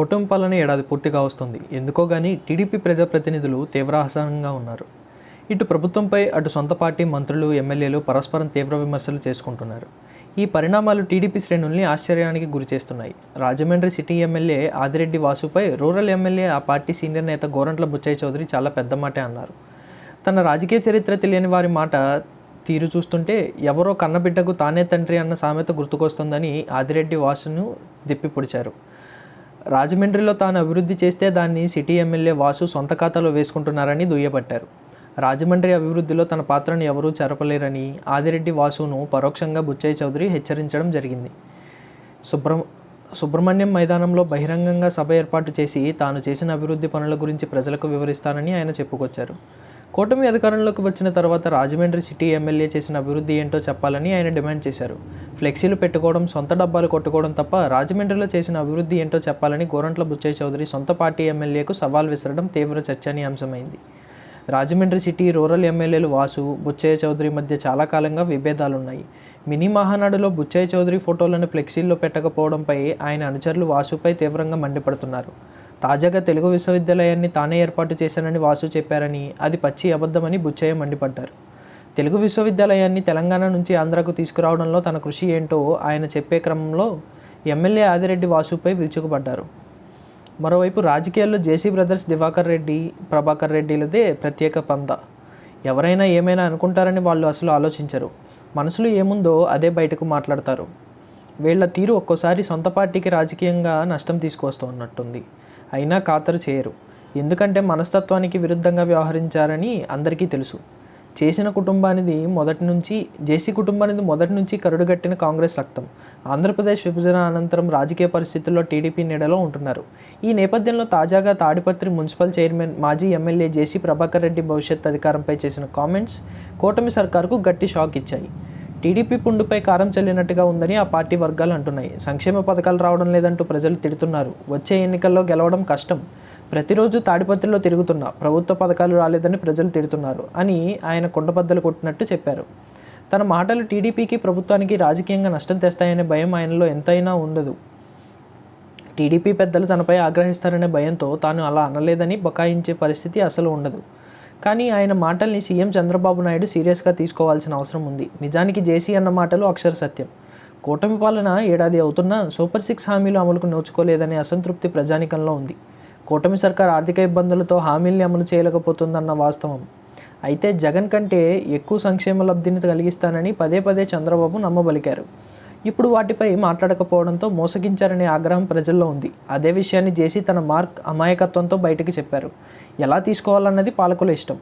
కుటుంబ పాలన ఏడాది పూర్తిగా వస్తుంది. ఎందుకో గానీ టీడీపీ ప్రజాప్రతినిధులు తీవ్ర అసహనంగా ఉన్నారు. ఇటు ప్రభుత్వంపై అటు సొంత పార్టీ మంత్రులు ఎమ్మెల్యేలు పరస్పరం తీవ్ర విమర్శలు చేసుకుంటున్నారు. ఈ పరిణామాలు టీడీపీ శ్రేణుల్ని ఆశ్చర్యానికి గురిచేస్తున్నాయి రాజమండ్రి సిటీ ఎమ్మెల్యే ఆదిరెడ్డి వాసుపై రూరల్ ఎమ్మెల్యే ఆ పార్టీ సీనియర్ నేత గోరంట్ల బుచ్చయ్య చౌదరి చాలా పెద్ద మాటే అన్నారు. తన రాజకీయ చరిత్ర తెలియని వారి మాట తీరు చూస్తుంటే ఎవరో కన్నబిడ్డకు తానే తండ్రి అన్న సామెత గుర్తుకొస్తుందని ఆదిరెడ్డి వాసును దిప్పిపొడిచారు రాజమండ్రిలో తాను అభివృద్ధి చేస్తే దాన్ని సిటీ ఎమ్మెల్యే వాసు సొంత ఖాతాలో వేసుకుంటున్నారని దుయ్యబట్టారు. రాజమండ్రి అభివృద్ధిలో తన పాత్రను ఎవరూ చెరపలేరని ఆదిరెడ్డి వాసును పరోక్షంగా బుచ్చయ్య చౌదరి హెచ్చరించడం జరిగింది. సుబ్ర సుబ్రహ్మణ్యం మైదానంలో బహిరంగంగా సభ ఏర్పాటు చేసి తాను చేసిన అభివృద్ధి పనుల గురించి ప్రజలకు వివరిస్తానని ఆయన చెప్పుకొచ్చారు. కూటమి అధికారంలోకి వచ్చిన తర్వాత రాజమండ్రి సిటీ ఎమ్మెల్యే చేసిన అభివృద్ధి ఏంటో చెప్పాలని ఆయన డిమాండ్ చేశారు. ఫ్లెక్సీలు పెట్టుకోవడం సొంత డబ్బాలు కొట్టుకోవడం తప్ప రాజమండ్రిలో చేసిన అభివృద్ధి ఏంటో చెప్పాలని గోరంట్ల బుచ్చయ్య చౌదరి సొంత పార్టీ ఎమ్మెల్యేకు సవాల్ విసరడం తీవ్ర చర్చనీయాంశమైంది. రాజమండ్రి సిటీ రూరల్ ఎమ్మెల్యేలు వాసు బుచ్చయ్య చౌదరి మధ్య చాలా కాలంగా విభేదాలున్నాయి. మినీ మహానాడులో బుచ్చయ్య చౌదరి ఫోటోలను ఫ్లెక్సీల్లో పెట్టకపోవడంపై ఆయన అనుచరులు వాసుపై తీవ్రంగా మండిపడుతున్నారు. తాజాగా తెలుగు విశ్వవిద్యాలయాన్ని తానే ఏర్పాటు చేశానని వాసు చెప్పారని అది పచ్చి అబద్ధమని బుచ్చయ్య మండిపడ్డారు. తెలుగు విశ్వవిద్యాలయాన్ని తెలంగాణ నుంచి ఆంధ్రాకు తీసుకురావడంలో తన కృషి ఏంటో ఆయన చెప్పే క్రమంలో ఎమ్మెల్యే ఆదిరెడ్డి వాసుపై విరుచుకుపడ్డారు. మరోవైపు రాజకీయాల్లో జేసీ బ్రదర్స్ దివాకర్ రెడ్డి ప్రభాకర్ రెడ్డిలదే ప్రత్యేక పంద. ఎవరైనా ఏమైనా అనుకుంటారని వాళ్ళు అసలు ఆలోచించరు. మనసులో ఏముందో అదే బయటకు మాట్లాడతారు. వీళ్ళ తీరు ఒక్కోసారి సొంత పార్టీకి రాజకీయంగా నష్టం తీసుకొస్తున్నట్టుంది అయినా ఖాతరు చేయరు. ఎందుకంటే మనస్తత్వానికి విరుద్ధంగా వ్యవహరించారని అందరికీ తెలుసు. చేసిన కుటుంబానిది మొదటి నుంచి జేసీ కుటుంబానిది మొదటి నుంచి కరుడుగట్టిన కాంగ్రెస్ రక్తం. ఆంధ్రప్రదేశ్ విభజన అనంతరం రాజకీయ పరిస్థితుల్లో టీడీపీ నీడలో ఉంటున్నారు. ఈ నేపథ్యంలో తాజాగా తాడిపత్రి మున్సిపల్ చైర్మన్ మాజీ ఎమ్మెల్యే జేసీ ప్రభాకర్ రెడ్డి భవిష్యత్ అధికారంపై చేసిన కామెంట్స్ కూటమి సర్కార్కు గట్టి షాక్ ఇచ్చాయి. టీడీపీ పుండుపై కారం చెల్లినట్టుగా ఉందని ఆ పార్టీ వర్గాలు అంటున్నాయి. సంక్షేమ పథకాలు రావడం లేదంటూ ప్రజలు తిడుతున్నారు. వచ్చే ఎన్నికల్లో గెలవడం కష్టం. ప్రతిరోజు తాడిపత్రిలో తిరుగుతున్నా. ప్రభుత్వ పథకాలు రాలేదని ప్రజలు తిడుతున్నారు అని ఆయన కుండబద్దలు కొట్టినట్టు చెప్పారు. తన మాటలు టీడీపీకి ప్రభుత్వానికి రాజకీయంగా నష్టం తెస్తాయనే భయం ఆయనలో ఎంతైనా ఉండదు. టీడీపీ పెద్దలు తనపై ఆగ్రహిస్తారనే భయంతో తాను అలా అనలేదని బకాయించే పరిస్థితి అసలు ఉండదు. కానీ ఆయన మాటల్ని సీఎం చంద్రబాబు నాయుడు సీరియస్గా తీసుకోవాల్సిన అవసరం ఉంది. నిజానికి జేసీ అన్న మాటలు అక్షర సత్యం. కూటమి పాలన ఏడాది అవుతున్నా సూపర్ సిక్స్ హామీలు అమలుకు నోచుకోలేదనే అసంతృప్తి ప్రజానికంలో ఉంది. కూటమి సర్కార్ ఆర్థిక ఇబ్బందులతో హామీల్ని అమలు చేయలేకపోతుందన్న వాస్తవం. అయితే జగన్ కంటే ఎక్కువ సంక్షేమ లబ్ధిని కలిగిస్తానని పదే పదే చంద్రబాబు నమ్మబలికారు. ఇప్పుడు వాటిపై మాట్లాడకపోవడంతో మోసగించారనే ఆగ్రహం ప్రజల్లో ఉంది. అదే విషయాన్ని జేసీ తన మార్క్ అమాయకత్వంతో బయటకు చెప్పారు. ఎలా తీసుకోవాలన్నది పాలకుల ఇష్టం.